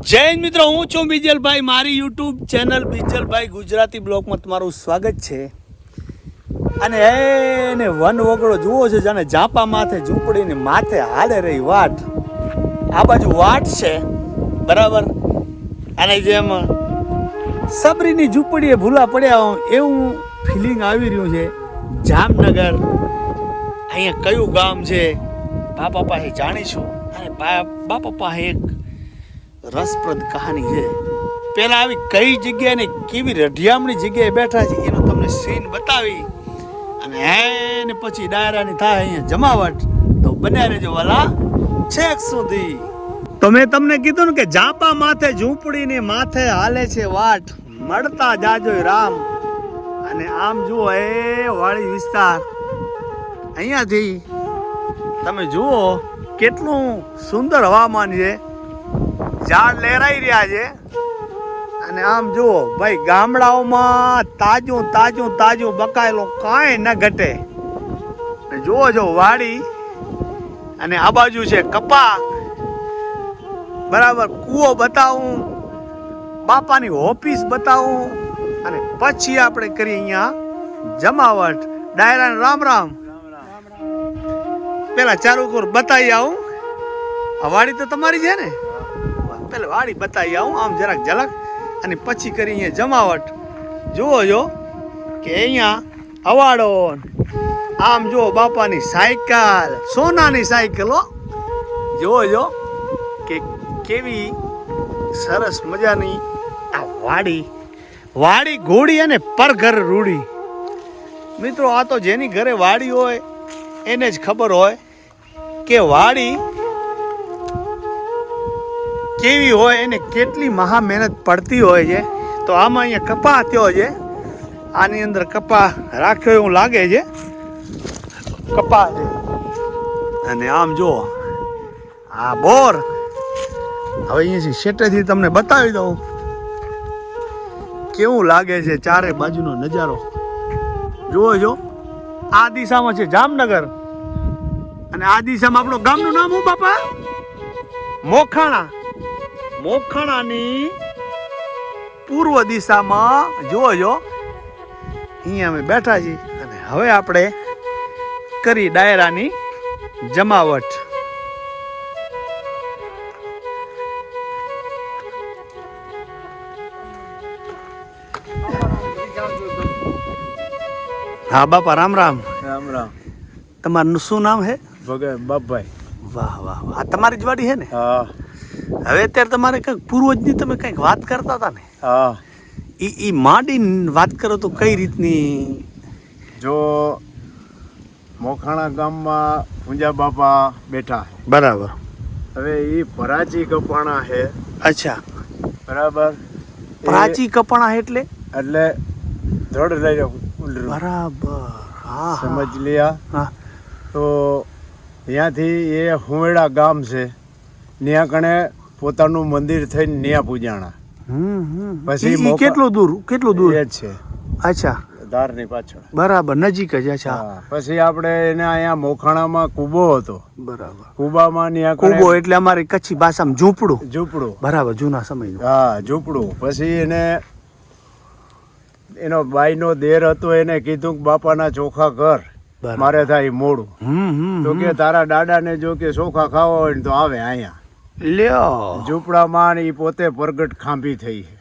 હિન્દ મિત્રો, હું છું બીજલભાઈ. મારી યુટ્યુબ ચેનલ બીજલભાઈ ગુજરાતી બ્લોગમાં તમારું સ્વાગત છે. અને એને વન વગડો જુઓ છે જાણે ઝાપા માથે ઝૂંપડીને માથે હાલે રહી વાટ. આ બાજુ વાટ છે, બરાબર? અને જેમ સબરીની ઝૂંપડીએ ભૂલા પડ્યા હોઉં એવું ફિલિંગ આવી રહ્યું છે. જામનગર, અહીંયા કયું ગામ છે? બાપા પાસે જાણીશું. અને બાપા પાસે એક રસપ્રદ કહાની છે. પહેલાં આવી કઈ જગ્યાએ ને કેવી રઢિયામણી જગ્યાએ બેઠા છે એનો તમને સીન બતાવી. અને એને પછી ડાયરાની થાય અહીંયા જમાવટ. તો બન્યા રહેજો વાલા છેક સુધી. તો મેં તમને કીધું ને કે જાપા માથે ઝૂંપડીની માથે હાલે છે વાટ. મળતા જાજો રામ. અને આમ જુઓ એ વાળી વિસ્તાર. અહીંયાથી તમે જુઓ કેટલું સુંદર હવામાન છે. ઝાડ લહેરાઈ રહ્યા છે. અને આમ જુઓ, ભાઈ, ગામડાઓમાં તાજું તાજું તાજું બકાયેલું કાંઈ ન ઘટે. જુઓ જો વાડી અને આ બાજુ છે કપા બરાબર, કૂવો બતાવું, બાપાની ઓફિસ બતાવું, અને પછી આપણે કરીએ અહીંયા જમાવટ. ડાયરા રામ રામ. પેલા ચારુ કોર બતાવી આવું. આ વાડી તો તમારી છે ને? પેલા વાડી બતાવી આવું. આમ જરાક ઝલક. અને પછી કરી અહીંયા જમાવટ. જુઓ જો કે અહીંયા અવાડો આમ જુઓ બાપાની સાયકલ. સોનાની સાયકલ જુઓ જો કે કેવી સરસ મજાની આ વાડી. વાડી ઘોડી અને પરઘર રૂડી. મિત્રો, આ તો જેની ઘરે વાડી હોય, એને જ ખબર હોય કે વાડી કેવી હોય એને કેટલી મહા મહેનત પડતી હોય છે. તો આમાં અહીંયા કપા થયો છે. આની અંદર કપા રાખ્યો એવું લાગે છે. કપા છે. અને આમ જુઓ. આ બોર. હવે અહીંયાથી શેટેથી તમને બતાવી દઉં. કેવું લાગે છે ચારે બાજુનો નજારો. જુઓ જો આ દિશામાં છે જામનગર. અને આ દિશામાં આપણું ગામનું નામ હું બાપા? મોખાણા. મોખાણાની પૂર્વ દિશામાં જુઓ જો. અહીંયા અમે બેઠા છીએ અને હવે આપણે કરી ડાયરાની જમાવટ. હા બાપા રામ રામ. રામ રામ. તમારું શું નામ હે? ભગત બાપભાઈ. વાહ વાહ વાહ. આ તમારી જ વાડી છે ને? હા. હવે અત્યારે તમારે કંઈક પૂર્વજની તમે કંઈક વાત કરતા હતા ને? હા. એ એ માંડી વાત કરો તો કઈ રીતની? જો મોખાણા ગામમાં પૂંજા બાપા બેઠા. બરાબર. હવે એ પરાચી કપાણા છે અચ્છા. બરાબર. પ્રાચી કપણા એટલે? એટલે ધડ લઈ બરાબર. હા હા. સમજ લ્યા? હા. તો ત્યાંથી એ હુંવેડા ગામ છે. ત્યાં કણે પોતાનું મંદિર થઈને ન્યા પૂજાણા. પછી કેટલું દૂર? કેટલું દૂર? એ છે. અચ્છા. ધારની પાછળ. બરાબર નજીક જ અચ્છા. પછી આપણે એને અહીંયા મોખાણામાં કૂબો હતો. બરાબર. કુબામાં ત્યાં કુબો એટલે અમારી કચ્છી ભાષામાં ઝૂંપડું. ઝૂંપડું. બરાબર જૂના સમય હા ઝૂંપડું. પછી એને એનો બાઈનો દેર હતો એને કીધું કે બાપાના ચોખા કર મારે થાય મોડું. તો કે તારા દાદાને જો કે ચોખા ખાવા હોય ને તો આવે અહીંયા. લ્યો. ઝૂંપડામાં ને ઈ પોતે પ્રગટ ખાંભી થઈ છે.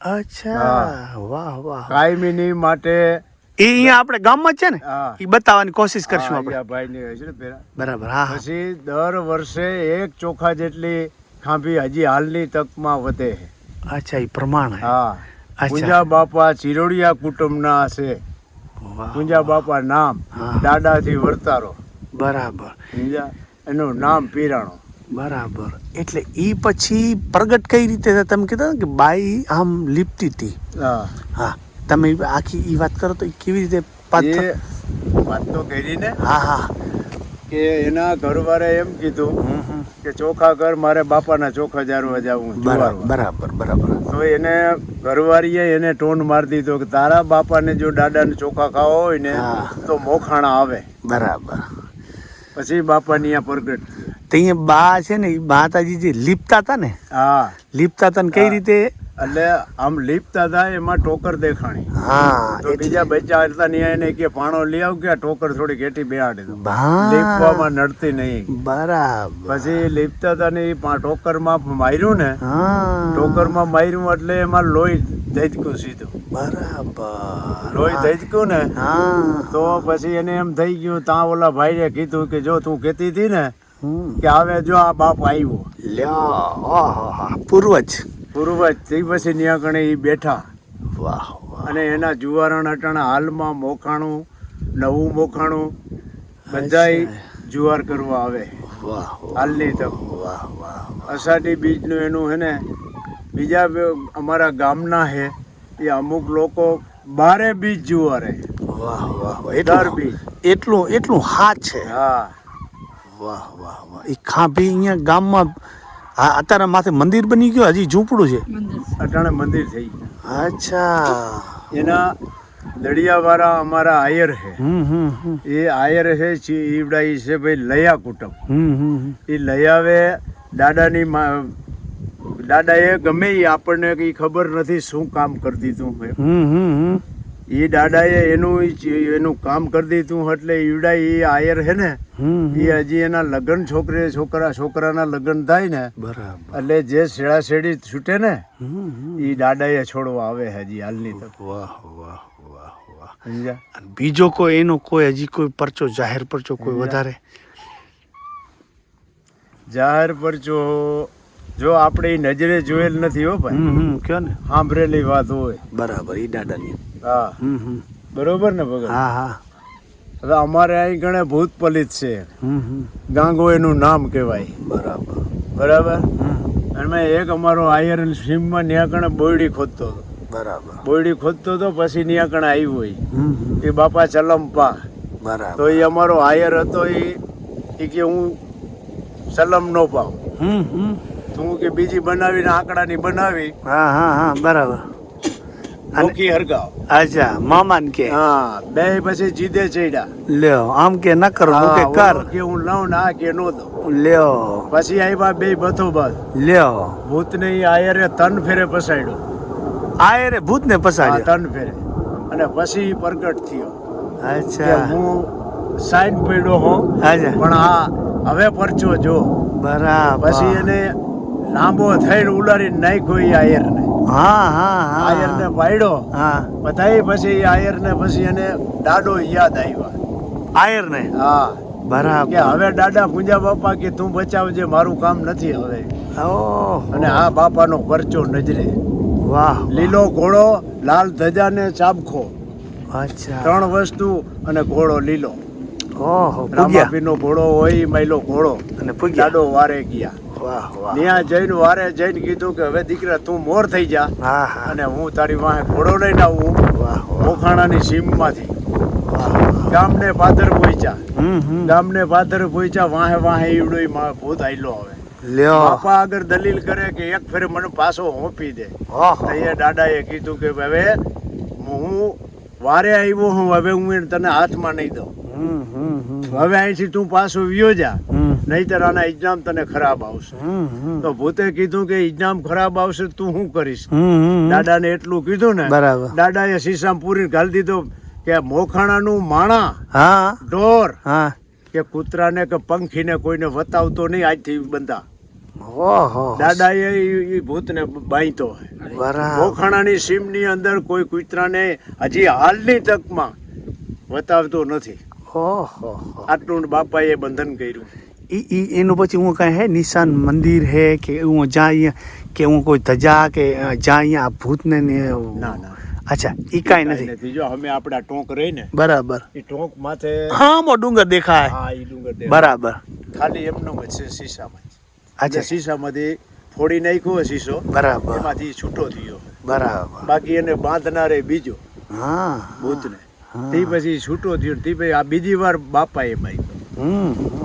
અચ્છા. વાહ વાહ. કાયમીની માટે એ અહીંયા આપણે ગામમાં જ છે ને? હા. એ બતાવવાની કોશિશ કરશું આપણે. ભાઈ હોય છે ને પેલા. બરાબર હા હા. પછી દર વર્ષે એક ચોખા જેટલી ખાંભી હજી હાલની તકમાં વધે છે. અચ્છા એ પ્રમાણ હે. હા. અચ્છા. પૂંજા બાપા ચિરોડિયા કુટુંબના છે. વાહ, પૂંજા બાપા નામ હા. દાદાથી વર્તારો. બરાબર. એનું નામ પીરાણો. બરાબર. એટલે એ પછી પ્રગટ કઈ રીતે? તમે કીધા કે બાઈ આમ લીપતી હતી હા. હા. તમે આખી એ વાત કરો તો કેવી રીતે વાત તો કરી ને. હા હા. કે એના ઘરવાળે એમ કીધું. કે ચોખા ઘર મારે બાપાના ચોખા જારવા જવું બરાબર બરાબર. તો એને ઘરવાળીએ એને ટોન મારી દીધો કે તારા બાપાને જો દાદાને ચોખા ખાવા હોય ને. તો મોખાણા આવે. બરાબર. પછી બાપાની આ પ્રગટ. તે અહીંયા બા છે ને એ માતાજી જે લીપતા હતા ને હા. લીપતા હતા ને કઈ રીતે? એટલે આમ લીપતા હતા એમાં ટોકર દેખાણી. હા તો બીજા બચ્ચા હતા ને એને કે પાણો લઈ આવ કે ટોકર થોડી ઘેટી બેહાડી દો બા. લીપવામાં નડતી નહીં. બરાબર. પછી લીપતા હતા ને એ ટોકરમાં માર્યું ને ટોકરમાં માર્યું એટલે એમાં લોહી ધજક્યું સીધું. બરાબર. લોહી ધજક્યું ને હા. તો પછી એને એમ થઈ ગયું ત્યાં ઓલા ભાઈએ કીધું કે જો તું કહેતી હતી ને. કે હવે જો આ બાપ આવ્યો. લ્યો. પૂર્વજ. પૂર્વજ તે પછી ત્યાં કણે એ બેઠા. વાહ અને એના જુવારણ અટાણા હાલમાં મોખાણું નવું મોખાણું બધાય જુવાર કરવા આવે. હાલની તક. વાહ વાહ અષાઢી બીજનું એનું હે ને બીજા અમારા ગામના હે એ અમુક લોકો બારે બીજ જુવારે. વાહ વાહ દર એટલું બીજ. એટલું એટલું હાથ છે. હા. વાહ વાહ વાહ. એ ખાંભી અહીંયા ગામમાં હા અત્યારે માથે મંદિર બની ગયું હજી ઝૂંપડું છે? અટાણે મંદિર થઈ ગયું અચ્છા. એના દળિયાવાળા અમારા આયર હમ એ આયર છે ઈવડા છે ભાઈ લયા કુટુંબ. એ લયાવે દાદાની મા- દાદાએ ગમે એ આપણને કઈ ખબર નથી શું કામ કરી દીધું હોય. હમ હમ હમ. એ દાદાએ એનું એનું કામ કરી દીધું એટલે ઈવડા એ આયર હે ને હમ એ હજી એના લગ્ન છોકરે છોકરા છોકરાના લગ્ન થાય ને બરાબર. એટલે જે શેડા શેડી છૂટે ને. એ દાદાએ છોડવા આવે હજી હાલની તક. વાહ વાહ વાહ વાહ. બીજો કોઈ એનો કોઈ હજી કોઈ પરચો જાહેર પરચો કોઈ વધારે? જાહેર પરચો જો આપણે નજરે જોયેલ નથી હો ભાઈ. હમ કયો ને? સાંભળેલી વાત હોય. બરાબર ઈ દાદાની. હા. બરોબર ને ભગત? હા હા. હવે અમારે અહીં ગણે ભૂત પલિત છે. ગાંગો એનું નામ કહેવાય. બરાબર. બરાબર? અને એક અમારો આયર સીમમાં ન્યા કણે બોયડી ખોદતો હતો. બરાબર. બોયડી ખોદતો હતો પછી ન્યા કણે આવ્યું હમ એ બાપા ચલમપા. બરાબર. તો એ અમારો આયર હતો એ કે હું ચલમ નો પાવ તું કે બીજી બનાવીને આંકડાની બનાવી. હા હા હા બરાબર. નોખી હરગાવ. અચ્છા મામાન કે? હા બે પછી જીદે ચડ્યા. લ્યો આમ કે ન કરો કે કર. કે હું લઉં ને કે નો દઉં. લ્યો. પછી આવ્યા બે બથો બસ લ્યો. ભૂતને ઈ આયરે તન ફેરે પસાડ્યો. આયરે ભૂતને ભૂત ને પસાડ્યો તન ફેરે. અને પછી પ્રગટ થયો. અચ્છા. હું સાઈન પડ્યો હો. પણ આ હવે પરચો જો. બરાબર. પછી એને લાંબો થઈને ઉલારીને નાખ્યો આયર આયરને. હા હા હા. આયરને પાડ્યો હા. બધાય પછી ઈ આયરને પછી એને દાડો યાદ આવ્યા આયર ને હા કે હવે દાદા પૂંજા બાપા કે તું બચાવજે મારું કામ નથી હવે. અને આ બાપાનો પરચો નજરે. વાહ લીલો ઘોડો લાલ ધજા ને ચાબખો. અચ્છા. ત્રણ વસ્તુ અને ઘોડો લીલો. ઓહો રામાપીનો ઘોડો હોય ઈ મહિલો ઘોડો. અને પૂગ્યા. વારે ગયા. ત્યાં જઈને વારે જઈને કીધું કે હવે દીકરા તું મોર થઈ જા. અને હું તારી વાહે ઘોડો લઈને આવું. મોખાણાની સીમમાંથી. ગામને પાથર પહોંચ્યા ગામને પાથર પહોંચ્યા વાહે વાહે ઈવડો માં ભૂત આયલો આવે બાપા આગળ દલીલ કરે કે એક ફેર મને પાછો હોંપી દે. એ દાદાએ કીધું કે હવે હું વારે આવ્યો હું હવે હું તને હાથમાં નહીં દઉં. હવે અહીંથી તું પાછો વ્યો જા. નહીતર આના ઇજ્જામ તને ખરાબ આવશે. તો ભૂતે કીધું કે ઇજ્જામ ખરાબ આવશે તું શું કરીશ? દાદાને એટલું કીધું ને બરાબર. દાદાએ શીશામ પૂરી ઘાલી દીધો કે મોખાણાનું માણા હા. ઢોર હા. કે કૂતરાને કે પંખીને કોઈને વતાવતો નહીં આજથી બંધા. દાદા ઈ ભૂતને બાંધતો મોખાણાની સીમની અંદર કોઈ કૂતરાને હજી હાલની તકમાં વતાવતો નથી. આટલું બાપાએ બંધન કર્યું. ઈ ઈ એનું પછી હું કાંઈ હે નિશાન મંદિર હે કે હું જ્યાં અહીંયા કે હું કોઈ ધજા કે જ્યાં અહીંયા ભૂતને ને ના ના. અચ્છા ઈ કાંઈ નથી. જો અમે આપણા ટોંક રહી ને બરાબર. એ ટોંક માથે હા મો ડુંગર દેખાય. હા એ ડુંગર દેખાય. બરાબર. ખાલી એમનો છે શીશામાં અચ્છા. શીશામાંથી ફોડી નાખ્યો શીશો. બરાબર. એમાંથી છૂટો થયો. બરાબર. બાકી એને બાંધનારે બીજો હા. ભૂતને. તે પછી છૂટો થયો તે પછી આ બીજી વાર બાપાએ હમ હમ.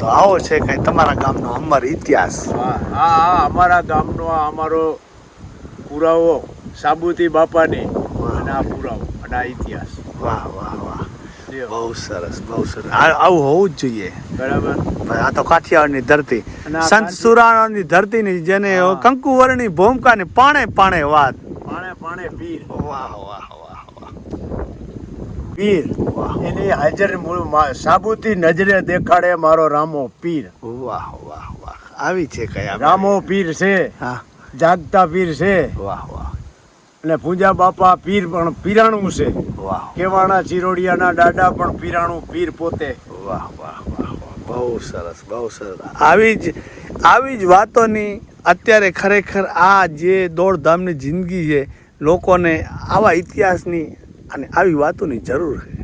તો આવો છે કઈ તમારા ગામનો અમર ઇતિહાસ. હા હા હા અમારા ગામનો આ અમારો પુરાવો સાબુતી બાપાની અને આ પુરાવો અને આ ઇતિહાસ. વાહ વાહ વાહ. બહુ સરસ બહુ સરસ. આવું હોવું જ જોઈએ. બરાબર. આ તો કાઠિયાવાડની ધરતી. સંત સુરાણાની ધરતીની જેને. કંકુવરની ભૂમિકાની પાણે પાણે વાત. પાણે પાણે પીર વાહ વાહ. પીર. વાહ. એની હાજર સાબુતી નજરે દેખાડે મારો રામો પીર. વાહ વાહ વાહ. આવી છે કયા રામો પીર છે. જાગતા પીર છે. વાહ વાહ. અને પૂજા બાપા પીર પણ પીરાણું છે. વાહ. કેવાણા ચિરોડિયાના દાડા પણ પીરાણું પીર પોતે. વાહ વાહ વાહ. બહુ સરસ બહુ સરસ. આવી જ આવી જ વાતોની અત્યારે ખરેખર આ જે દોડધામની જિંદગી છે લોકોને આવા ઇતિહાસની અને આવી વાતોની જરૂર છે.